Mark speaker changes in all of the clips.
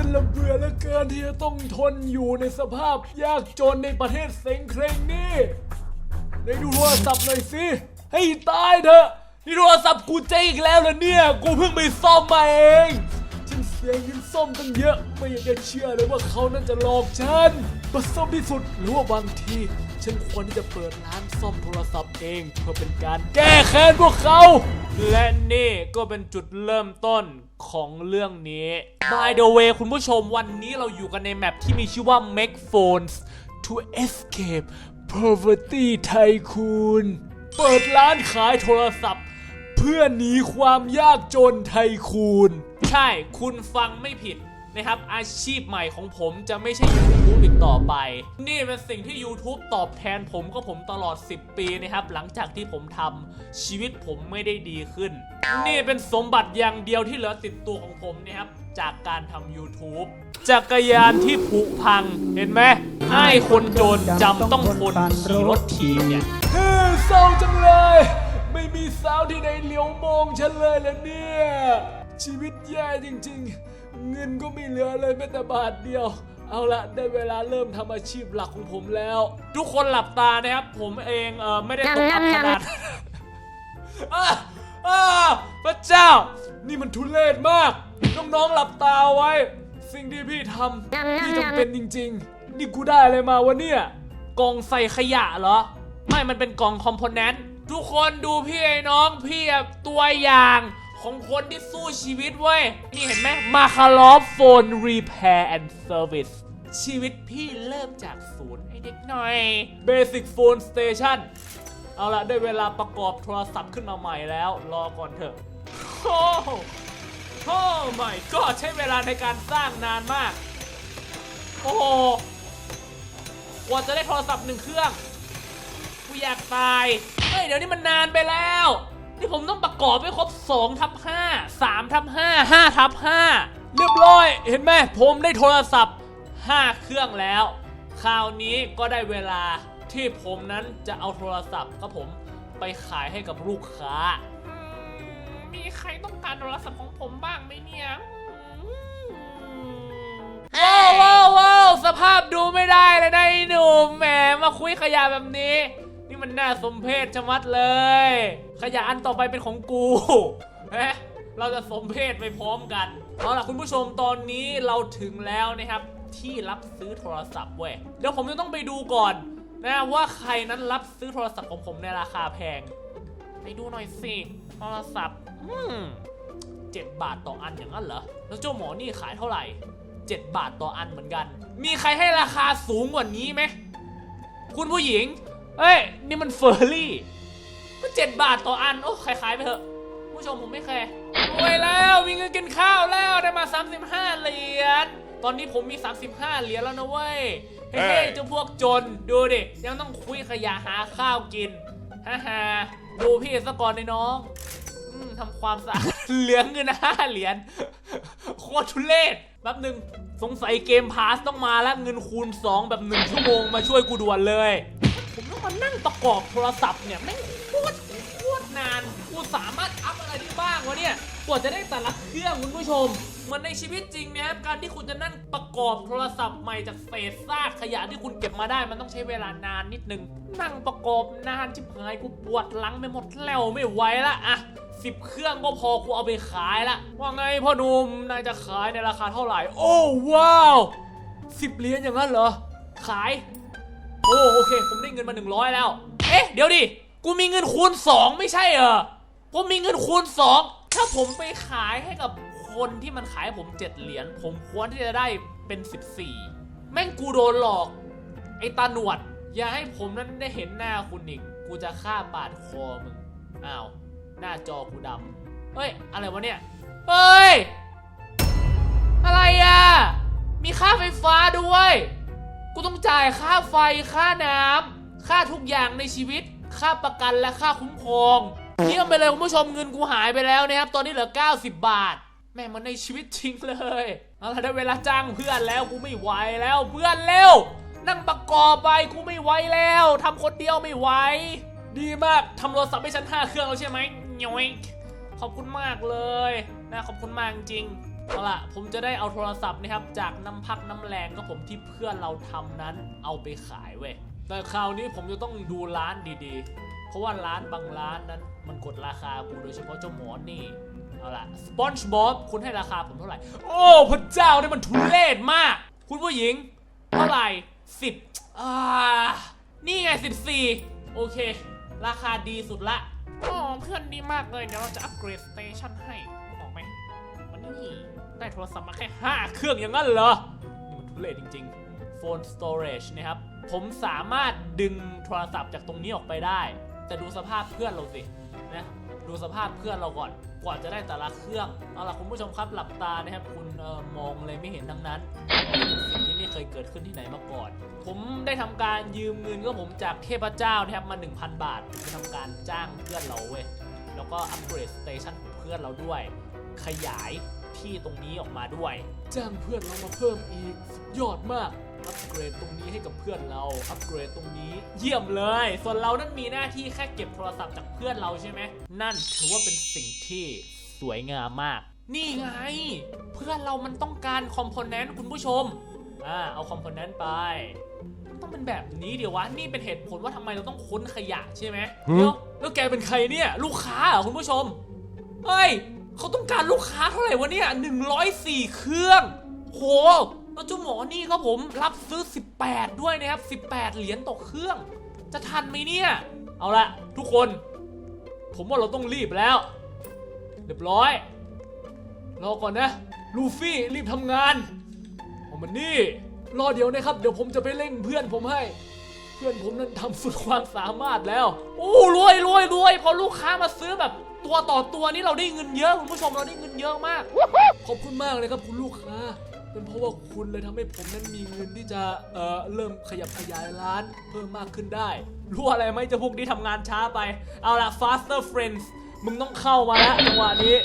Speaker 1: ฉันละเบื่อเหลือเกินที่จะต้องทนอยู่ในสภาพยากจนในประเทศเซ็งเคร่งนี่ในดูโทรศัพท์หน่อยสิให้ตายเถอะนี่โทรศัพท์กูเจ๊งอีกแล้วเหรอเนี่ยกูเพิ่งไปซ่อมมาเองฉันเสียเงินซ่อมตั้งเยอะไม่อยากจะเชื่อเลยว่าเขานั่นจะหลอกฉันมาซ่อมที่สุดหรือว่าบางที ฉันควรที่จะเปิดร้านซ่อมโทรศัพท์เองเพื่อเป็นการแก้แค้นพวกเขา และนี่ก็เป็นจุดเริ่มต้นของเรื่องนี้ By the way คุณผู้ชมวันนี้เราอยู่กันในแมปที่มีชื่อว่า Make Phones to Escape Poverty Tycoon เปิดร้านขายโทรศัพท์ เพื่อหนีความยากจนไทคูนใช่คุณฟังไม่ผิด นะครับ อาชีพใหม่ของผมจะไม่ใช่ YouTube อีกต่อไป นี่เป็นสิ่งที่ YouTube ตอบแทนผมก็ผมตลอด 10 ปีนะครับ หลังจากที่ผมทำชีวิตผมไม่ได้ดีขึ้น นี่เป็นสมบัติอย่างเดียวที่เหลือติดตัวของผมนะครับจากการทำ YouTube จักรยานที่ผุพังเห็นไหมให้คนจนจำต้องทนขี่รถถีบเนี่ยเฮ้เศร้าจังเลย ไม่มีสาวที่ไหนเหลียวมองฉันเลยละเนี่ย ชีวิตแย่จริง ๆ เงินก็ไม่เหลือเลยแม้แต่บาทเดียว เอาละได้เวลาเริ่มทำอาชีพหลักของผมแล้ว ทุกคนหลับตานะครับ ผมเองเออไม่ได้ตกอับขนาดอ้าอ้าพระเจ้า นี่มันทุเรศมาก น้องๆหลับตาไว้ สิ่งที่พี่ทำพี่จำเป็นจริง ๆ นี่กูได้อะไรมาวะเนี่ยกล่องใส่ขยะเหรอ ไม่มันเป็นกล่องคอมโพเนนต์ทุกคนดูพี่ไอ้น้องพี่ตัวอย่าง ของคนที่สู้ชีวิตเว้ย นี่เห็นไหมมาคาลอฟโฟนรีแพร์แอนด์เซอร์วิสชีวิตพี่เริ่มจากศูนย์ไอ้เด็กหน่อย Basic Phone Station เอาละได้เวลาประกอบโทรศัพท์ขึ้นมาใหม่แล้ว รอก่อนเถอะโอ้โอ้ไม่ก็ใช้เวลาในการสร้างนานมาก โอ้โหกว่าจะได้โทรศัพท์หนึ่งเครื่อง กูอยากตาย เฮ้ย เดี๋ยวนี้มันนานไปแล้ว นี่ผมต้องประกอบให้ครบ2ทับ5 3ทับ5 5ทับ5เรียบร้อย เห็นไหมผมได้โทรศัพท์ 5 เครื่องแล้ว คราวนี้ก็ได้เวลาที่ผมนั้นจะเอาโทรศัพท์ครับผมไปขายให้กับลูกค้า มีใครต้องการโทรศัพท์ของผมบ้างไหมเนี่ยว้าวว้าวว้าวสภาพดูไม่ได้เลยนะไอ้หนุ่มแหมมาคุยขยะแบบนี้ นี่มันน่าสมเพชชะมัดเลย ขยะอันต่อไปเป็นของกูเฮ้เราจะสมเพศไปพร้อมกัน เอาล่ะคุณผู้ชมตอนนี้เราถึงแล้วนะครับ ที่รับซื้อโทรศัพท์เว้ย เดี๋ยวผมจะต้องไปดูก่อนนะว่าใครนั้นรับซื้อโทรศัพท์ของผมในราคาแพง ไปดูหน่อยสิ โทรศัพท์ อืมเจ็ดบาทต่ออันอย่างนั้นเหรอ แล้วเจ้าหมอนี่ขายเท่าไหร่เจ็ดบาทต่ออันเหมือนกัน มีใครให้ราคาสูงกว่านี้ไหม คุณผู้หญิง เอ้ย นี่มันเฟอร์รี่ ก็เจ็ดบาทต่ออัน โอ้ขายๆไปเถอะ ผู้ชมผมไม่แคร์รวยแล้วมีเงินกินข้าวแล้วได้มา 35 เหรียญ ตอนนี้ผมมี 35 เหรียญแล้วนะเว้ย เฮ้ยเจ้าพวกจนดูดิ ยังต้องคุยขยะหาข้าวกินฮ่าฮ่าดูพี่ซะก่อนในน้องอืมทำความสะอาด เหลืองเงินห้าเหรียญ โคตรทุเรศแป๊บหนึ่งสงสัยเกมพาสต้องมาแล้วเงินคูณ 2 แบบหนึ่งชั่วโมงมาช่วยกูด่วนเลย ผมต้องมานั่งประกอบโทรศัพท์เนี่ยแม่งโคตรโคตรนานกู สามารถอัพอะไรได้บ้างวะเนี่ยกว่าจะได้แต่ละเครื่องคุณผู้ชมเหมือนในชีวิตจริงนะครับการที่คุณจะนั่งประกอบโทรศัพท์ใหม่จากเศษซากขยะที่คุณเก็บมาได้มันต้องใช้เวลานานนิดนึง นั่งประกอบนานชิบหายกูปวดหลังไปหมดแล้วไม่ไหวละอะสิบเครื่องก็พอกูเอาไปขายละว่าไงพ่อหนุ่มนายจะขายในราคาเท่าไหร่ โอ้ว้าวสิบเหรียญอย่างนั้นเหรอ ขาย โอ้โอเค ผมได้เงินมา 100 แล้ว เอ๊ะ เดี๋ยวดิ กูมีเงินคูณ 2 ไม่ใช่เหรอ ผมมีเงินคูณ2ถ้าผมไปขายให้กับคนที่มันขายให้ผม7เหรียญผมควรที่จะได้เป็น14แม่งกูโดนหลอก ไอ้ตาหนวด อย่าให้ผมนั้นได้เห็นหน้าคุณอีก กูจะฆ่าปาดคอมึงอ้าวหน้าจอกูดำเฮ้ย อะไรวะเนี่ยเฮ้ย อะไรอะ มีค่าไฟฟ้าด้วย กูต้องจ่ายค่าไฟค่าน้ำค่าทุกอย่างในชีวิต ค่าประกันและค่าคุ้มครอง เยี่ยมไปเลยคุณผู้ชมเงินกูหายไปแล้วนะครับ ตอนนี้เหลือ 90 บาท แม่มันในชีวิตจริงเลยเอาละได้เวลาจ้างเพื่อนแล้วกูไม่ไหวแล้วเพื่อนเร็ว นั่งประกอบไปกูไม่ไหวแล้วทำคนเดียวไม่ไหวดีมากทำโทรศัพท์ให้ฉันห้าเครื่องแล้วใช่ไหมย้อยขอบคุณมากเลยนะขอบคุณมากจริงเอาล่ะ ผมจะได้เอาโทรศัพท์นะครับ จากน้ำพักน้ำแรงก็ผมที่เพื่อนเราทำนั้นเอาไปขายเว้ยแต่คราวนี้ผมจะต้องดูร้านดีๆ เพราะว่าร้านบางร้านนั้น มันกดราคากูโดยเฉพาะเจ้าหมอนี่ เอาล่ะ SpongeBob คุณให้ราคาผมเท่าไหร่ โอ้พระเจ้านี่มันทุเรศมาก คุณผู้หญิง เท่าไหร่สิบอ่า นี่ไงสิบสี่โอเค ราคาดีสุดละอ๋อเพื่อนดีมากเลย เดี๋ยวเราจะอัปเกรดสเตชันให้ออกไหมมันนี่ได้โทรศัพท์มาแค่5เครื่องอย่างนั้นเหรอนี่มันทุเรศจริงๆ Phone Storage นะครับ ผมสามารถดึงโทรศัพท์จากตรงนี้ออกไปได้ แต่ดูสภาพเพื่อนเราสินะ ดูสภาพเพื่อนเราก่อน กว่าจะได้แต่ละเครื่อง เอาล่ะคุณผู้ชมครับหลับตานะครับ คุณออมองอะไรไม่เห็นทั้งนั้นสิ่งที่ไม่เคยเกิดขึ้นที่ไหนมาก่อน ผมได้ทำการยืมเงินก็ผมจากเทพเจ้านะครับมา 1,000 บาทไปทำการจ้างเพื่อนเราเว้ย แล้วก็อัปเกรดสเตชันของเพื่อนเราด้วย ขยายที่ตรงนี้ออกมาด้วย จ้างเพื่อนเรามาเพิ่มอีกสุดยอดมาก อัปเกรดตรงนี้ให้กับเพื่อนเรา อัปเกรดตรงนี้ เยี่ยมเลย ส่วนเรานั้นมีหน้าที่แค่เก็บโทรศัพท์จากเพื่อนเราใช่ไหม นั่นถือว่าเป็นสิ่งที่สวยงามมาก นี่ไง เพื่อนเรามันต้องการคอมโพเนนต์คุณผู้ชม อ่า เอาคอมโพเนนต์ไป ต้องเป็นแบบนี้เดี๋ยววะ นี่เป็นเหตุผลว่าทำไมเราต้องค้นขยะใช่ไหมเดี๋ยวแล้วแกเป็นใครเนี่ย ลูกค้าเหรอคุณผู้ชม เฮ้ย เขาต้องการลูกค้าเท่าไหร่วะเนี่ย104 เครื่อง โห แล้วเจ้าหมอนี่ครับผมรับซื้อ 18 ด้วยนะครับ 18 เหรียญต่อเครื่อง จะทันไหมเนี่ย เอาละทุกคน ผมว่าเราต้องรีบแล้ว เรียบร้อย รอก่อนนะ ลูฟี่รีบทำงานเอมันนี่ รอเดี๋ยวนะครับ เดี๋ยวผมจะไปเร่งเพื่อนผมให้ เพื่อนผมนั้นทำสุดความสามารถแล้ว โอ้รวยรวยรวยพอลูกค้ามาซื้อแบบตัวต่อตัวนี่เราได้เงินเยอะคุณผู้ชมเราได้เงินเยอะมาก ขอบคุณมากเลยครับคุณลูกค้า เป็นเพราะว่าคุณเลยทำให้ผมนั้นมีเงินที่จะเอ่อเริ่มขยับขยายร้านเพิ่มมากขึ้นได้ รู้อะไรไหมจะพวกนี้ทำงานช้าไป เอาละ faster friends มึงต้องเข้ามาแล้วจังหวะนี้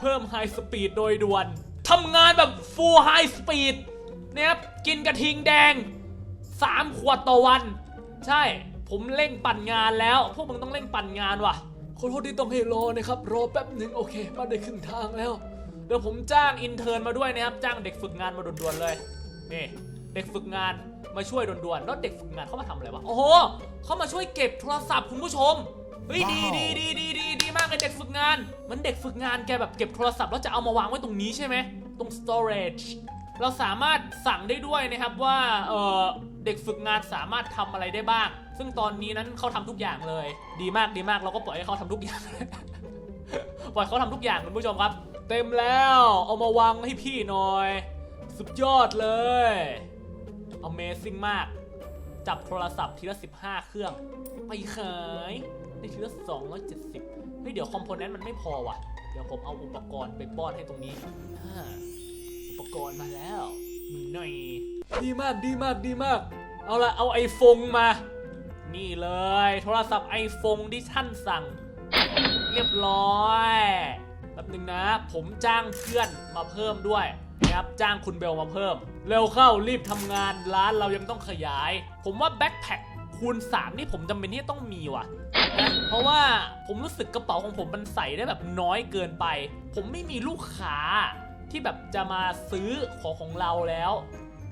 Speaker 1: เพิ่ม high speed โดยด่วนทำงานแบบ full high speed เนี่ยครับกินกระทิงแดง 3 ขวดต่อวัน ใช่ ผมเร่งปั่นงานแล้ว พวกมึงต้องเร่งปั่นงานว่ะขอโทษที่ต้องให้รอนะครับ รอแป๊บหนึ่งโอเคมาได้ครึ่งทางแล้ว เดี๋ยวผมจ้างอินเทอร์นมาด้วยนะครับ จ้างเด็กฝึกงานมาด่วนๆเลย นี่ เด็กฝึกงานมาช่วยด่วนๆ แล้วเด็กฝึกงานเขามาทำอะไรวะ โอ้โหเขามาช่วยเก็บโทรศัพท์คุณผู้ชม เฮ้ยดีดีดีดีดีดีมากเลยเด็กฝึกงาน มันเด็กฝึกงานแกแบบเก็บโทรศัพท์แล้วจะเอามาวางไว้ตรงนี้ใช่ไหม ตรง storage เราสามารถสั่งได้ด้วยนะครับว่าเออเด็กฝึกงานสามารถทำอะไรได้บ้าง ซึ่งตอนนี้นั้นเขาทำทุกอย่างเลย ดีมากดีมากเราก็ปล่อยให้เขาทำทุกอย่าง ปล่อยเขาทำทุกอย่างคุณผู้ชมครับ เต็มแล้ว เอามาวางให้พี่หน่อย สุดยอดเลย Amazing มาก จับโทรศัพท์ทีละ 15 เครื่อง ไปขายได้ทีละ 270 เฮ้ย เดี๋ยวคอมโพเนนต์มันไม่พอว่ะ เดี๋ยวผมเอาอุปกรณ์ไปป้อนให้ตรงนี้ อุปกรณ์มาแล้วหน่อย ดีมากดีมากดีมาก เอาละเอาไอโฟนมา นี่เลย โทรศัพท์ไอโฟนที่ท่านสั่ง เรียบร้อย แป๊บนึงนะ ผมจ้างเพื่อนมาเพิ่มด้วยนะครับจ้างคุณเบลมาเพิ่ม เร็วเข้ารีบทำงานร้านเรายังต้องขยาย ผมว่าแบ็คแพคคูณ 3 นี่ผมจำเป็นที่ต้องมีว่ะนะเพราะว่าผมรู้สึกกระเป๋าของผมมันใส่ได้แบบน้อยเกินไป ผมไม่มีลูกค้าที่แบบจะมาซื้อของของเราแล้ว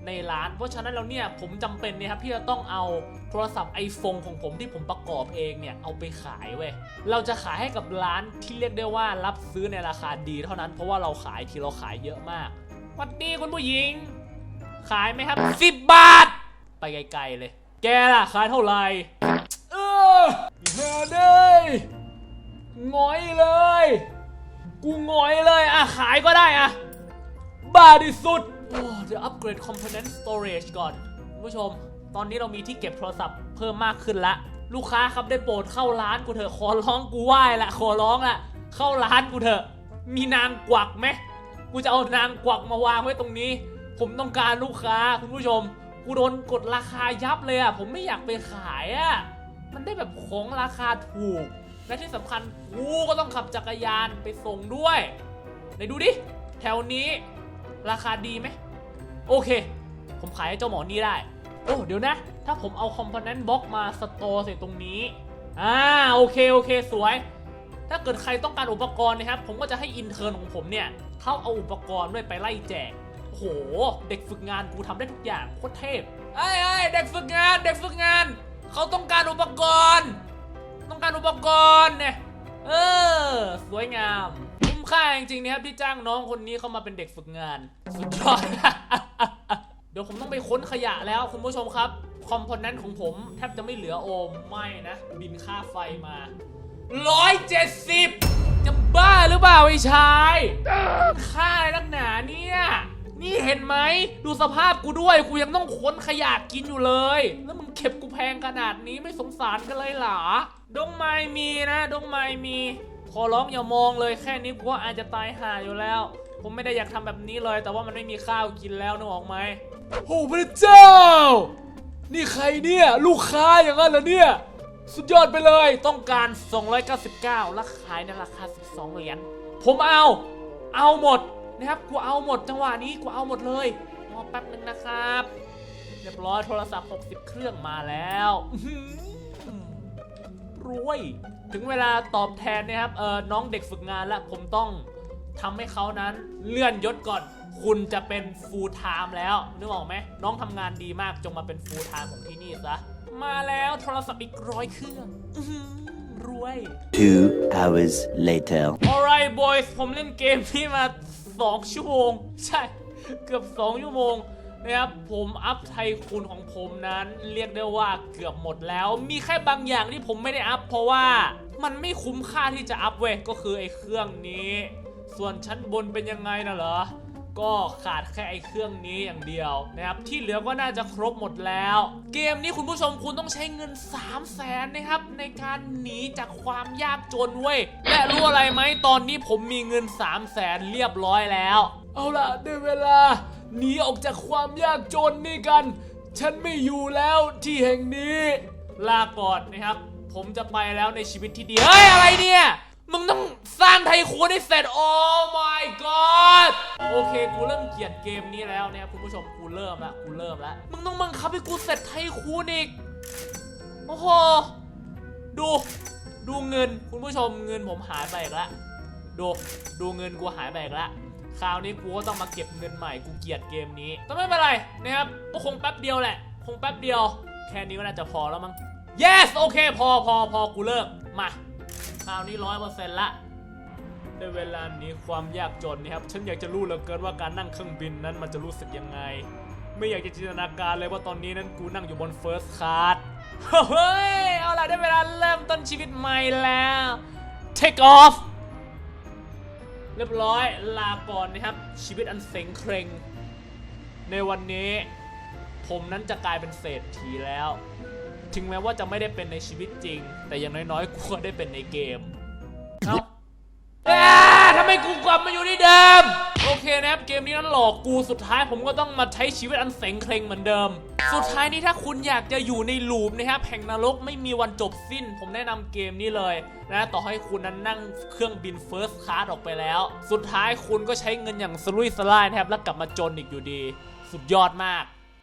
Speaker 1: ในร้าน เพราะฉะนั้นแล้วเนี่ยผมจำเป็นเนี่ยครับที่จะต้องเอาโทรศัพท์ iPhone ของผมที่ผมประกอบเองเนี่ยเอาไปขายเว้ยเราจะขายให้กับร้านที่เรียกได้ว่ารับซื้อในราคาดีเท่านั้นเพราะว่าเราขายทีเราขายเยอะมากวัสดีคุณผู้หญิง ขายไหมครับ10บบาท ไปไกลๆเลย แกล่ะขายเท่าไหร่เออเฮ้เด้ยงอยเลย กูงอยเลยอะขายก็ได้อะ บาที่สุดโอ้เดี๋ยวอัปเกรด component storage ก่อนคุณผู้ชม ตอนนี้เรามีที่เก็บโทรศัพท์เพิ่มมากขึ้นละ ลูกค้าครับได้โปรดเข้าร้านกูเถอะขอร้องกูไหว้ละขอร้องละเข้าร้านกูเถอะ มีนางกวักไหมกูจะเอานางกวักมาวางไว้ตรงนี้ ผมต้องการลูกค้าคุณผู้ชมกูโดนกดราคายับเลยอะผมไม่อยากไปขายอะมันได้แบบของราคาถูก และที่สำคัญกูก็ต้องขับจักรยานไปส่งด้วยไหนดูดิแถวนี้ ราคาดีไหมโอเค ผมขายให้เจ้าหมอนี่ได้ โอ้เดี๋ยวนะ ถ้าผมเอาคอมโพเนนต์บล็อกมาสโตร์ใส่ตรงนี้อ่าโอเคโอเคสวย ถ้าเกิดใครต้องการอุปกรณ์นะครับ ผมก็จะให้อินเทอร์นของผมเนี่ยเขาเอาอุปกรณ์ด้วยไปไล่แจกโอ้โหเด็กฝึกงานกูทำได้ทุกอย่างโคตรเทพไอ้ไอ้เด็กฝึกงาน เด็กฝึกงาน เขาต้องการอุปกรณ์ ต้องการอุปกรณ์เนี่ยเออ สวยงาม ค่าจริงๆนะครับที่จ้างน้องคนนี้เข้ามาเป็นเด็กฝึกงาน สุดยอด เดี๋ยวผมต้องไปค้นขยะแล้วคุณผู้ชมครับ คอมโพเนนต์ของผมแทบจะไม่เหลือโอมไม่นะ บินค่าไฟมา 170 จะบ้าหรือเปล่าไอ้ชาย ค่าอะไรนักหนาเนี่ย นี่เห็นไหมดูสภาพกูด้วยกูยังต้องค้นขยะกินอยู่เลย แล้วมึงเก็บกูแพงขนาดนี้ไม่สงสารกันเลยเหรอดงไม้มีนะดงไม้มี ขอร้องอย่ามองเลยแค่นี้กูว่าอาจจะตายห่าอยู่แล้ว ผมไม่ได้อยากทำแบบนี้เลย แต่ว่ามันไม่มีข้าวกินแล้วนึกออกไหมโอ้พระเจ้า นี่ใครเนี่ย ลูกค้าอย่างนั้นเหรอเนี่ยสุดยอดไปเลยต้องการ 299และขายในราคา 12 เหรียญผมเอา เอาหมดนะครับกูเอาหมดจังหวะนี้กูเอาหมดเลยรอแป๊บหนึ่งนะครับ เรียบร้อยโทรศัพท์ 60 เครื่องมาแล้วอื้อหือรวย ถึงเวลาตอบแทนนะครับเออน้องเด็กฝึกงานแล้วผมต้องทำให้เขานั้นเลื่อนยศก่อน คุณจะเป็น full time แล้วนึกออกไหมน้องทำงานดีมากจงมาเป็น full time ของที่นี่ซะมาแล้วโทรศัพท์อีกร้อยเครื่องอื้อหือรวย
Speaker 2: Two hours later.
Speaker 1: alright boys ผมเล่นเกมนี้มา 2 ชั่วโมง ใช่ เกือบ 2 ชั่วโมงนะครับผมอัพไทคูณของผมนั้น เรียกได้ว่าเกือบหมดแล้ว มีแค่บางอย่างที่ผมไม่ได้อัพเพราะว่า มันไม่คุ้มค่าที่จะอัพเว้ยก็คือไอ้เครื่องนี้ ส่วนชั้นบนเป็นยังไงนะเหรอ ก็ขาดแค่ไอ้เครื่องนี้อย่างเดียวนะครับ ที่เหลือก็น่าจะครบหมดแล้ว เกมนี้คุณผู้ชมคุณต้องใช้เงิน 3 0 0แสนนะครับ ในการหนีจากความยากจนเว้ย และรู้อะไรไหมตอนนี้ผมมีเงิน 3 0 0แสนเรียบร้อยแล้ว เอาล่ะได้เวลาหนีออกจากความยากจนนี่กัน ฉันไม่อยู่แล้วที่แห่งนี้ ลาก่อนนะครับ ผมจะไปแล้วในชีวิตที่ดีเฮ้ย อะไรเนี่ย มึงต้องสร้างไทคูนให้เสร็จ โอ้ my god โอเค กูเริ่มเกลียดเกมนี้แล้วนะครับคุณผู้ชมกูเริ่มละกูเริ่มละมึงต้องบังคับให้กูเสร็จไทคูนอีก โอ้โห ดู ดูเงิน คุณผู้ชมเงินผมหายไปอีกแล้วดูดูเงินกูหายไปอีกแล้วคราวนี้กูก็ต้องมาเก็บเงินใหม่กูเกลียดเกมนี้แต่ไม่เป็นไรนะครับก็คงแป๊บเดียวแหละ คงแป๊บเดียว แค่นี้ก็น่าจะพอแล้วมั้ง yes โอเค พอพอพอกูเลิก มาคราวนี้ร้อยเปอร์เซ็นต์ละในเวลานี้ความยากจนนะครับ ฉันอยากจะรู้เหลือเกินว่าการนั่งเครื่องบินนั้นมันจะรู้สึกยังไง ไม่อยากจะจินตนาการเลยว่าตอนนี้นั้นกูนั่งอยู่บน first class เฮ้ย เอาล่ะได้เวลาเริ่มต้นชีวิตใหม่แล้ว take off เรียบร้อยลาก่อนนะครับ ชีวิตอันเซ็งเครงในวันนี้ ผมนั้นจะกลายเป็นเศรษฐีแล้ว ถึงแม้ว่าจะไม่ได้เป็นในชีวิตจริง แต่อย่างน้อยๆกูก็ได้เป็นในเกม เอ้าอ่าทำไมกูกลับมาอยู่ที่เดิม โอเคนะครับ เกมนี้นั้นหลอกกูสุดท้ายผมก็ต้องมาใช้ชีวิตอันเซ็งเคร่งเหมือนเดิม สุดท้ายนี้ถ้าคุณอยากจะอยู่ในลูปนะครับแห่งนรกไม่มีวันจบสิ้น ผมแนะนำเกมนี้เลยนะต่อให้คุณนั้นนั่งเครื่องบินเฟิร์สคลาสออกไปแล้ว สุดท้ายคุณก็ใช้เงินอย่างสลุยสลายนะครับแล้วกลับมาจนอีกอยู่ดี สุดยอดมาก